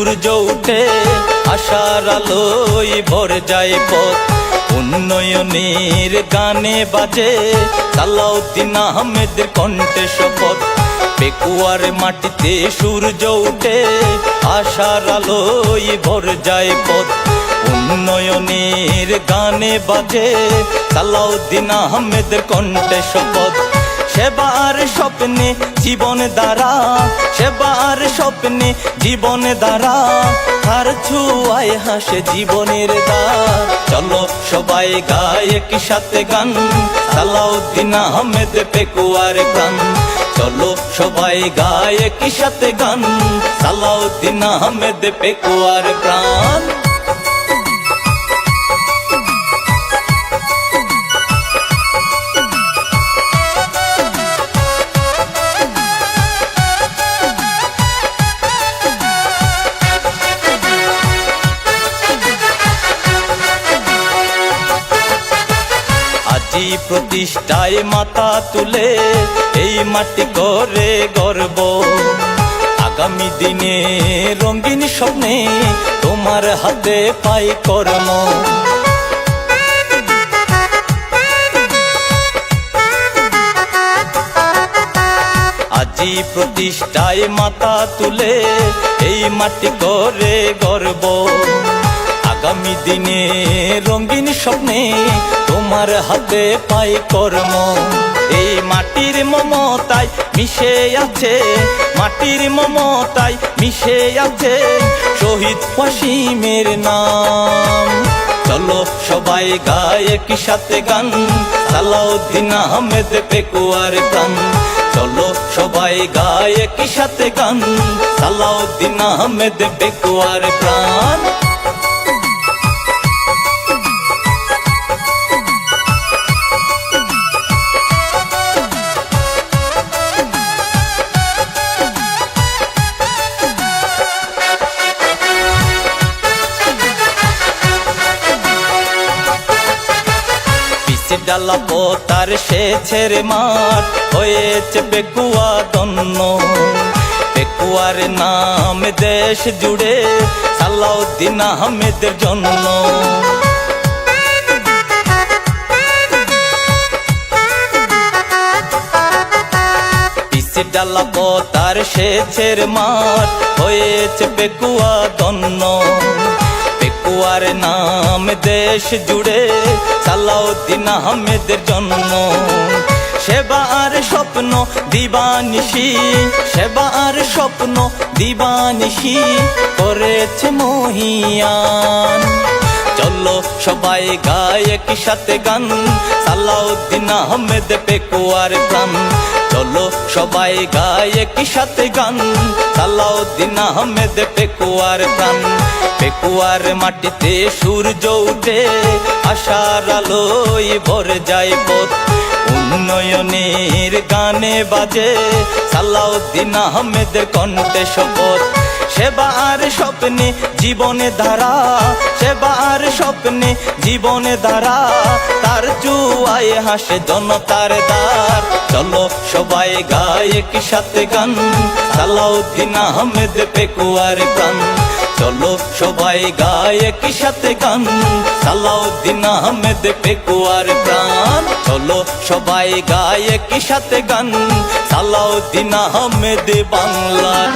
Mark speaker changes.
Speaker 1: সূর্য উঠে আশার আলোয় ভর যায় পথ। উন্নয়নের গানে বাজে সালাউদ্দিন আহমেদের কণ্ঠে শপথ। পেকুয়ার মাটিতে সূর্য উঠে আশার আলোয় ভর যায় পথ। উন্নয়নের গানে বাজে সালাউদ্দিন আহমেদের কণ্ঠে শপথ। সেবার স্বপ্নে জীবন দ্বারা, সেবার স্বপ্নে জীবন দ্বারা, হার ছুয়ায় হাসে জীবনের দ্বার। চলো সবাই গায় একই সাথে গান, সালাউদ্দিন আহমেদ পেকুয়ার গান চলো সবাই গায় একই সাথে গান, সালাউদ্দিন আহমেদ পেকুয়ার প্রাণ। আজি প্রতিষ্ঠায় মাথা তুলে এই মাটি করে গর্ব আগামী দিনে রঙিন স্বপ্নে তোমার হাতে পাই কর্ম। আজি প্রতিষ্ঠায় মাথা তুলে এই মাটি করে গর্ব আগামী দিনে রঙিন স্বপ্নে তোমার হাতে পাই কর্ম। এই মাটির মমতায় মিশে আছে, মাটির মমতায় মিশে আছে শহীদ ওয়াসিমের নাম। চলো সবাই গায়ে কি সাথে গান, সালাউদ্দিন আহমেদ পেকুয়ার গান চলো সবাই গায়ে কি সাথে গান, সালাউদ্দিন আহমেদ পেকুয়ার প্রাণ। ডালা পোতার সে ছেড়ে মাঠ। হয়েছে বেকুয়া দন্ন। বেকুয়ার নাম দেশ জুড়ে সালাউদ্দিন আহমেদের জন্য। পিসি ডালা পোতার সে ছেড়ে মাঠ। হয়েছে বেকুয়া দন্ন। পেকুয়ার নাম দেশ জুড়ে সালাউদ্দিন আহমেদের জন্ম। সেবা আর স্বপ্ন দিবানিশি সেবার স্বপ্ন দিবানিশি করেছে মহিয়ান। চলো সবাই গায়ে কি সাথে গান, সালাউদ্দিন আহমেদ পেকুয়ার প্রাণ। চলো সবাই গায়ে কি সাথে গান, সালাউদ্দিন আহমেদ পেকুয়ার প্রাণ। পেকুয়ার মাটিতে সূর্য উঠে, আশার আলোয় ভরে যায় পথ। উন্নয়নের গানে বাজে সালাউদ্দিন আহমেদের কণ্ঠে শপথ। সেবার স্বপ্নে জীবনে ধারা সেবার স্বপ্নে জীবনে ধারা। তার চুয়ায় হাসে জনতার দ্বার। চলো সবাই গায়ে কি সাথে গান, সালাউদ্দিন আহমেদ পেকুয়ার প্রাণ। চলো সবাই গায়ে কি সাথে গান। সালাউদ্দিন আহমেদ পেকুয়ার প্রাণ। চলো সবাই গায়ে কি সাথে গান। সালাউদ্দিন আহমেদ বাংলার